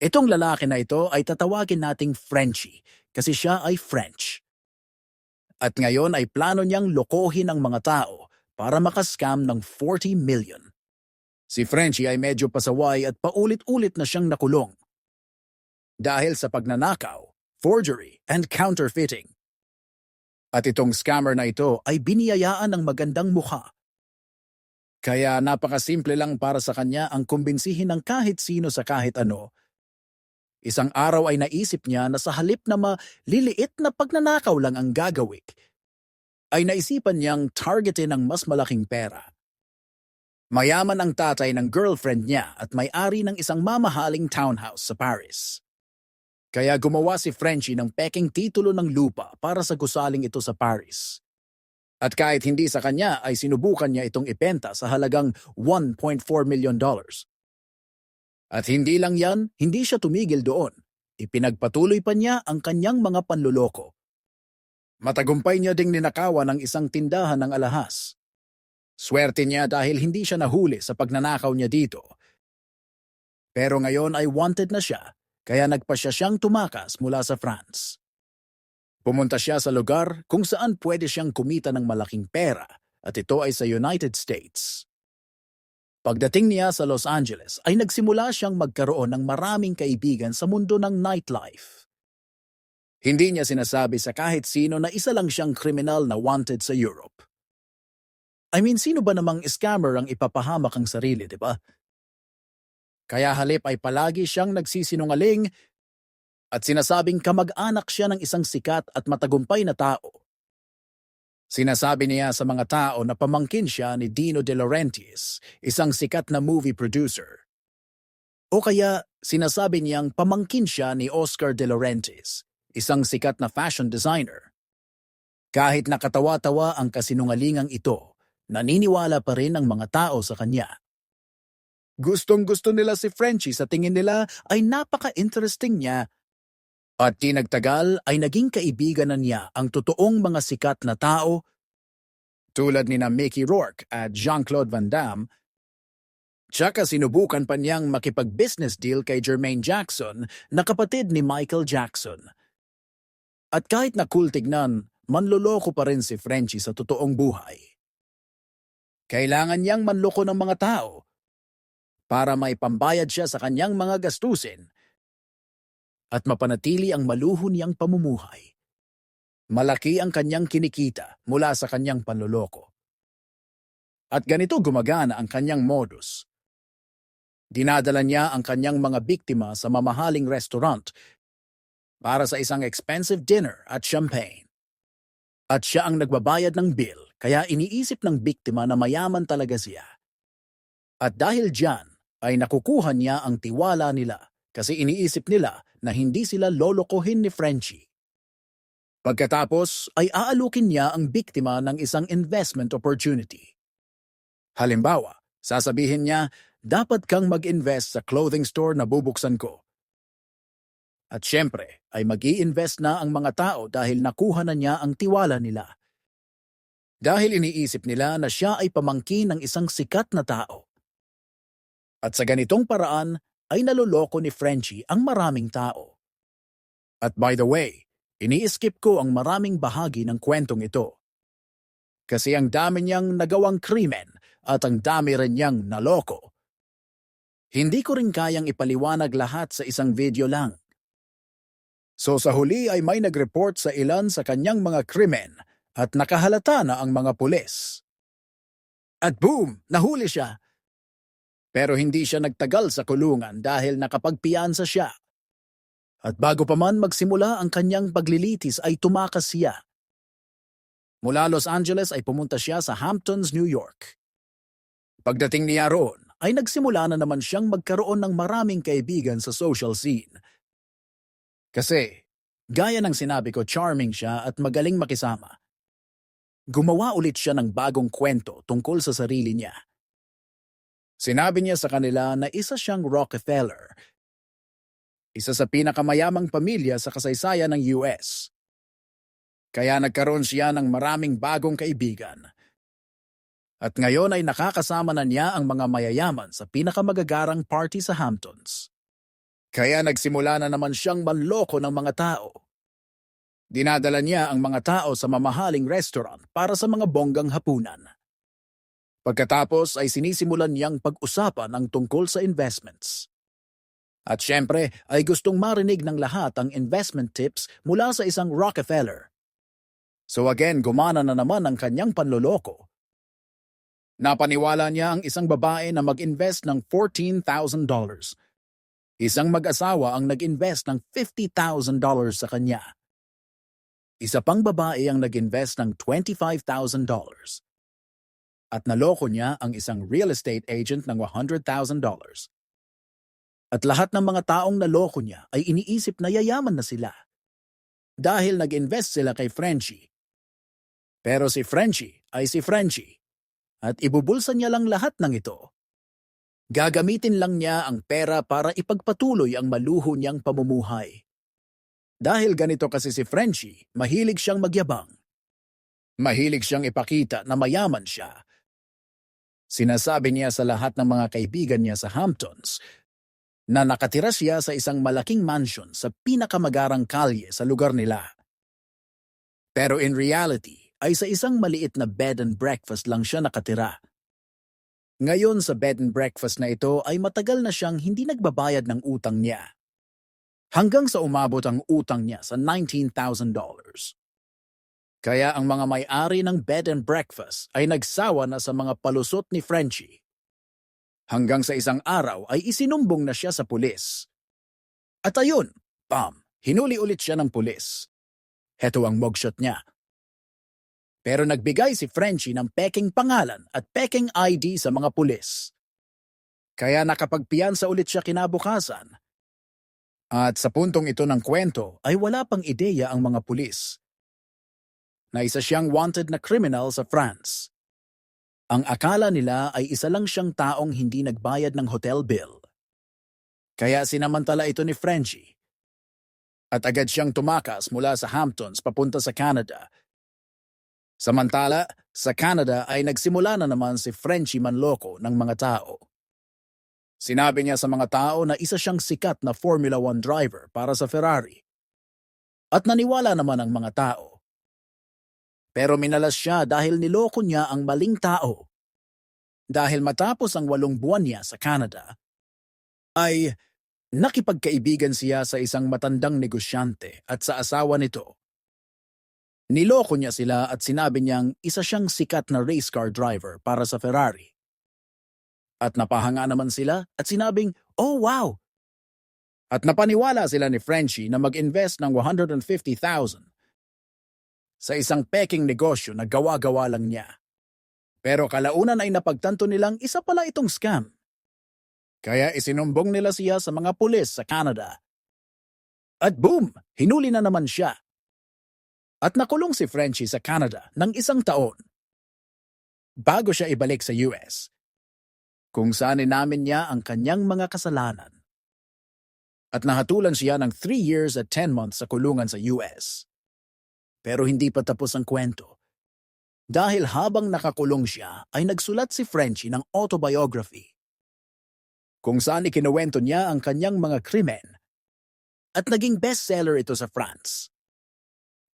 Itong lalaki na ito ay tatawagin nating Frenchie kasi siya ay French. At ngayon ay plano niyang lokohin ang mga tao para makascam ng 40 million. Si Frenchie ay medyo pasaway at paulit-ulit na siyang nakulong. Dahil sa pagnanakaw, forgery, and counterfeiting. At itong scammer na ito ay biniyayaan ng magandang mukha. Kaya napakasimple lang para sa kanya ang kumbinsihin ng kahit sino sa kahit ano. Isang araw ay naisip niya na sa halip na maliliit na pagnanakaw lang ang gagawik, ay naisipan niyang targetin ng mas malaking pera. Mayaman ang tatay ng girlfriend niya at may-ari ng isang mamahaling townhouse sa Paris. Kaya gumawa si Frenchie ng peking titulo ng lupa para sa gusaling ito sa Paris. At kahit hindi sa kanya ay sinubukan niya itong ipenta sa halagang 1.4 million dollars. At hindi lang yan, hindi siya tumigil doon. Ipinagpatuloy pa niya ang kanyang mga panluloko. Matagumpay niya ding ninakawan ng isang tindahan ng alahas. Swerte niya dahil hindi siya nahuli sa pagnanakaw niya dito. Pero ngayon ay wanted na siya, kaya nagpa siya siyang tumakas mula sa France. Pumunta siya sa lugar kung saan pwede siyang kumita ng malaking pera at ito ay sa United States. Pagdating niya sa Los Angeles ay nagsimula siyang magkaroon ng maraming kaibigan sa mundo ng nightlife. Hindi niya sinasabi sa kahit sino na isa lang siyang kriminal na wanted sa Europe. I mean, sino ba namang scammer ang ipapahamak ang sarili, di ba? Kaya halip ay palagi siyang nagsisinungaling at sinasabing kamag-anak siya ng isang sikat at matagumpay na tao. Sinasabi niya sa mga tao na pamangkin siya ni Dino De Laurentiis, isang sikat na movie producer. O kaya sinasabi niyang pamangkin siya ni Oscar De Laurentiis, isang sikat na fashion designer. Kahit nakatawa-tawa ang kasinungalingang ito, naniniwala pa rin ang mga tao sa kanya. Gustong gusto nila si Frenchie sa tingin nila ay napaka-interesting niya at di nagtagal ay naging kaibigan na niya ang totoong mga sikat na tao tulad ni na Mickey Rourke at Jean-Claude Van Damme. Tsaka sinubukan pa niyang makipag-business deal kay Jermaine Jackson na kapatid ni Michael Jackson. At kahit na cool tignan, manloloko pa rin si Frenchie sa totoong buhay. Kailangan niyang manloko ng mga tao para may pambayad siya sa kanyang mga gastusin at mapanatili ang maluho niyang pamumuhay. Malaki ang kanyang kinikita mula sa kanyang panloloko. At ganito gumagana ang kanyang modus. Dinadala niya ang kanyang mga biktima sa mamahaling restaurant para sa isang expensive dinner at champagne. At siya ang nagbabayad ng bill kaya iniisip ng biktima na mayaman talaga siya. At dahil dyan, ay nakukuha niya ang tiwala nila kasi iniisip nila na hindi sila lolokohin ni Frenchie. Pagkatapos ay aalukin niya ang biktima ng isang investment opportunity. Halimbawa, sasabihin niya, dapat kang mag-invest sa clothing store na bubuksan ko. At syempre, ay mag invest na ang mga tao dahil nakuha na niya ang tiwala nila. Dahil iniisip nila na siya ay pamangkin ng isang sikat na tao. At sa ganitong paraan ay naloloko ni Frenchie ang maraming tao. At by the way, ini-skip ko ang maraming bahagi ng kwentong ito. Kasi ang dami niyang nagawang krimen at ang dami rin niyang naloko. Hindi ko rin kayang ipaliwanag lahat sa isang video lang. So sa huli ay may nag-report sa ilan sa kanyang mga krimen at nakahalata na ang mga pulis. At boom, nahuli siya pero hindi siya nagtagal sa kulungan dahil nakapagpiyansa siya. At bago pa man magsimula ang kanyang paglilitis ay tumakas siya. Mula Los Angeles ay pumunta siya sa Hamptons, New York. Pagdating niya roon, ay nagsimula na naman siyang magkaroon ng maraming kaibigan sa social scene. Kasi, gaya ng sinabi ko, charming siya at magaling makisama. Gumawa ulit siya ng bagong kwento tungkol sa sarili niya. Sinabi niya sa kanila na isa siyang Rockefeller, isa sa pinakamayamang pamilya sa kasaysayan ng US. Kaya nagkaroon siya ng maraming bagong kaibigan. At ngayon ay nakakasama na niya ang mga mayayaman sa pinakamagagarang party sa Hamptons. Kaya nagsimula na naman siyang manloko ng mga tao. Dinadala niya ang mga tao sa mamahaling restaurant para sa mga bonggang hapunan. Pagkatapos ay sinisimulan niyang pag-usapan ang tungkol sa investments. At syempre ay gustong marinig ng lahat ang investment tips mula sa isang Rockefeller. So again, gumana na naman ang kanyang panloloko. Napaniwala niya ang isang babae na mag-invest ng $14,000. Isang mag-asawa ang nag-invest ng $50,000 sa kanya. Isa pang babae ang nag-invest ng $25,000. At naloko niya ang isang real estate agent ng $100,000. At lahat ng mga taong naloko niya ay iniisip na yayaman na sila. Dahil nag-invest sila kay Frenchie. Pero si Frenchie ay si Frenchie. At ibubulsa niya lang lahat ng ito. Gagamitin lang niya ang pera para ipagpatuloy ang maluho niyang pamumuhay. Dahil ganito kasi si Frenchie, mahilig siyang magyabang. Mahilig siyang ipakita na mayaman siya. Sinasabi niya sa lahat ng mga kaibigan niya sa Hamptons na nakatira siya sa isang malaking mansion sa pinakamagarang kalye sa lugar nila. Pero in reality, ay sa isang maliit na bed and breakfast lang siya nakatira. Ngayon sa bed and breakfast na ito ay matagal na siyang hindi nagbabayad ng utang niya hanggang sa umabot ang utang niya sa $19,000. Kaya ang mga may-ari ng bed and breakfast ay nagsawa na sa mga palusot ni Frenchie. Hanggang sa isang araw ay isinumbong na siya sa pulis. At ayun, bam, hinuli ulit siya ng pulis. Heto ang mugshot niya. Pero nagbigay si Frenchie ng peking pangalan at peking ID sa mga pulis. Kaya nakapagpiyansa ulit siya kinabukasan at sa puntong ito ng kwento ay wala pang ideya ang mga pulis na isa siyang wanted na criminal sa France. Ang akala nila ay isa lang siyang taong hindi nagbayad ng hotel bill. Kaya sinamantala ito ni Frenchie. At agad siyang tumakas mula sa Hamptons papunta sa Canada. Samantala, sa Canada ay nagsimula na naman si Frenchie manloko ng mga tao. Sinabi niya sa mga tao na isa siyang sikat na Formula 1 driver para sa Ferrari. At naniwala naman ang mga tao. Pero minalas siya dahil niloko niya ang maling tao. Dahil matapos ang walong buwan niya sa Canada, ay nakipagkaibigan siya sa isang matandang negosyante at sa asawa nito. Niloko niya sila at sinabi niyang isa siyang sikat na race car driver para sa Ferrari. At napahanga naman sila at sinabing, oh wow! At napaniwala sila ni Frenchie na mag-invest ng 150,000 sa isang peking negosyo na gawa-gawa lang niya. Pero kalaunan ay napagtanto nilang isa pala itong scam. Kaya isinumbong nila siya sa mga pulis sa Canada. At boom, hinuli na naman siya. At nakulong si Frenchie sa Canada ng isang taon. Bago siya ibalik sa US, kung saan inamin niya ang kanyang mga kasalanan. At nahatulan siya ng 3 years at 10 months sa kulungan sa US. Pero hindi pa tapos ang kwento. Dahil habang nakakulong siya, ay nagsulat si Frenchie ng autobiography. Kung saan ikinuwento niya ang kanyang mga krimen. At naging bestseller ito sa France.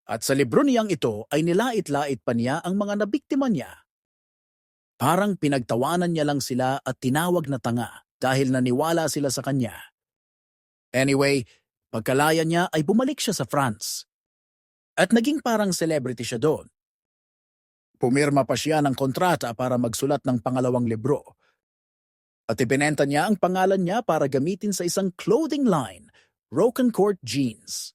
At sa libro niyang ito ay nilait-lait pa niya ang mga nabiktima niya. Parang pinagtawanan niya lang sila at tinawag na tanga dahil naniwala sila sa kanya. Anyway, pagkalaya niya ay bumalik siya sa France. At naging parang celebrity siya doon. Pumirma pa siya ng kontrata para magsulat ng pangalawang libro. At ibinenta niya ang pangalan niya para gamitin sa isang clothing line, Roken Court Jeans.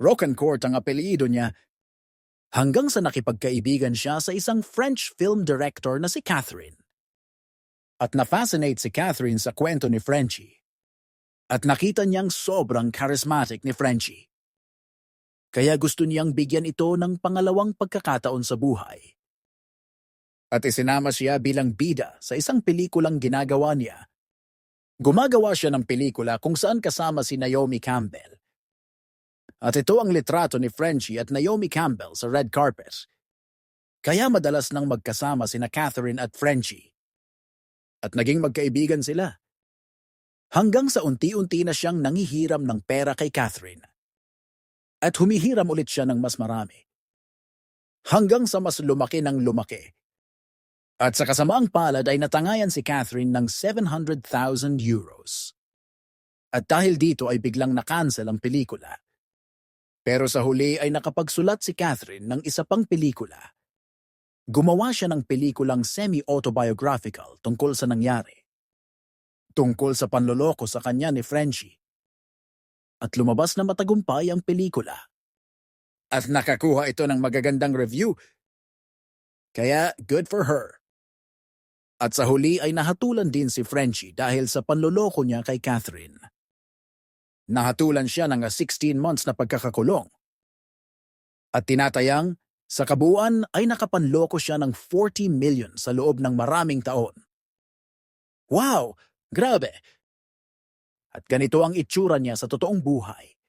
Roken Court ang apelyido niya hanggang sa nakipagkaibigan siya sa isang French film director na si Catherine. At na-fascinate si Catherine sa kwento ni Frenchie. At nakita niyang sobrang charismatic ni Frenchie. Kaya gusto niyang bigyan ito ng pangalawang pagkakataon sa buhay. At isinama siya bilang bida sa isang pelikulang ginagawa niya. Gumagawa siya ng pelikula kung saan kasama si Naomi Campbell. At ito ang litrato ni Frenchie at Naomi Campbell sa red carpet. Kaya madalas nang magkasama sina Catherine at Frenchie. At naging magkaibigan sila. Hanggang sa unti-unti na siyang nangihiram ng pera kay Catherine. At humihiram ulit siya ng mas marami. Hanggang sa mas lumaki ng lumaki. At sa kasamaang palad ay natangayan si Catherine ng 700,000 euros. At dahil dito ay biglang na-cancel ang pelikula. Pero sa huli ay nakapagsulat si Catherine ng isa pang pelikula. Gumawa siya ng pelikulang semi-autobiographical tungkol sa nangyari. Tungkol sa panloloko sa kanya ni Frenchie. At lumabas na matagumpay ang pelikula. At nakakuha ito ng magagandang review. Kaya good for her. At sa huli ay nahatulan din si Frenchie dahil sa panloloko niya kay Catherine. Nahatulan siya ng 16 months na pagkakakulong. At tinatayang, sa kabuuan ay nakapanloko siya ng 40 million sa loob ng maraming taon. Wow! Grabe! At ganito ang itsura niya sa totoong buhay.